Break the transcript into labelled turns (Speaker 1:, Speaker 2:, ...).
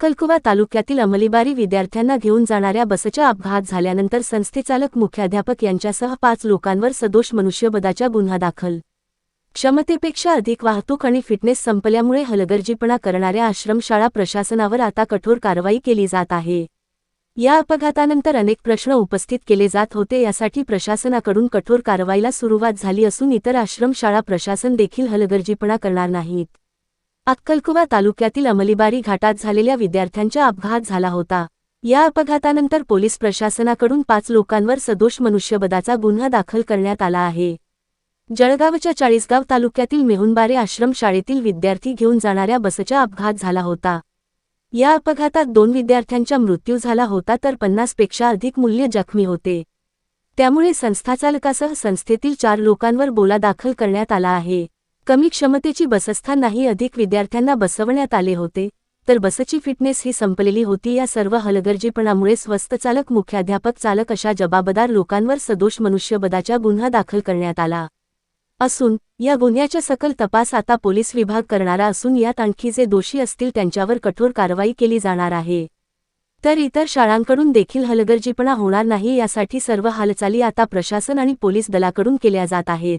Speaker 1: अक्कलकुवा तालुक्यातील अंमलीबारी विद्यार्थ्यांना घेऊन जाणाऱ्या बसच्या अपघात झाल्यानंतर संस्थेचालक मुख्याध्यापक यांच्यासह पाच लोकांवर सदोष मनुष्यबदाच्या गुन्हा दाखल. क्षमतेपेक्षा अधिक वाहतूक आणि फिटनेस संपल्यामुळे हलगर्जीपणा करणाऱ्या आश्रमशाळा प्रशासनावर आता कठोर कारवाई केली जात आहे. या अपघातानंतर अनेक प्रश्न उपस्थित केले जात होते यासाठी प्रशासनाकडून कठोर कारवाईला सुरुवात झाली असून इतर आश्रमशाळा प्रशासन देखील हलगर्जीपणा करणार नाहीत. अक्कलकुवा तालुक्यातील अमलीबारी घाटात झालेल्या विद्यार्थ्यांचा अपघात झाला होता. या अपघातानंतर पोलीस प्रशासनाकडून पाच लोकांवर सदोष मनुष्यबदाचा गुन्हा दाखल करण्यात आला आहे. जळगावच्या चाळीसगाव तालुक्यातील मेहुणबारे आश्रम शाळेतील विद्यार्थी घेऊन जाणाऱ्या बसचा अपघात झाला होता. या अपघातात दोन विद्यार्थ्यांचा मृत्यू झाला होता तर पन्नासपेक्षा अधिक मूल्य जखमी होते. त्यामुळे संस्थाचालकासह संस्थेतील चार लोकांवर बोला दाखल करण्यात आला आहे. कमी क्षमतेची बसस्थान नाही अधिक विद्यार्थ्यांना बसवण्यात आले होते तर बसची फिटनेस ही संपलेली होती. या सर्व हलगर्जीपणामुळे स्वस्त चालक मुख्याध्यापक चालक अशा जबाबदार लोकांवर सदोष मनुष्यबदाचा गुन्हा दाखल करण्यात आला. असून या गुन्ह्याचा सकल तपास आता पोलीस विभाग करणारा असून यात आणखी जे दोषी असतील त्यांच्यावर कठोर कारवाई केली जाणार आहे. तर इतर शाळांकडून देखील हलगर्जीपणा होणार नाही यासाठी सर्व हालचाली आता प्रशासन आणि पोलीस दलाकडून केल्या जात आहेत.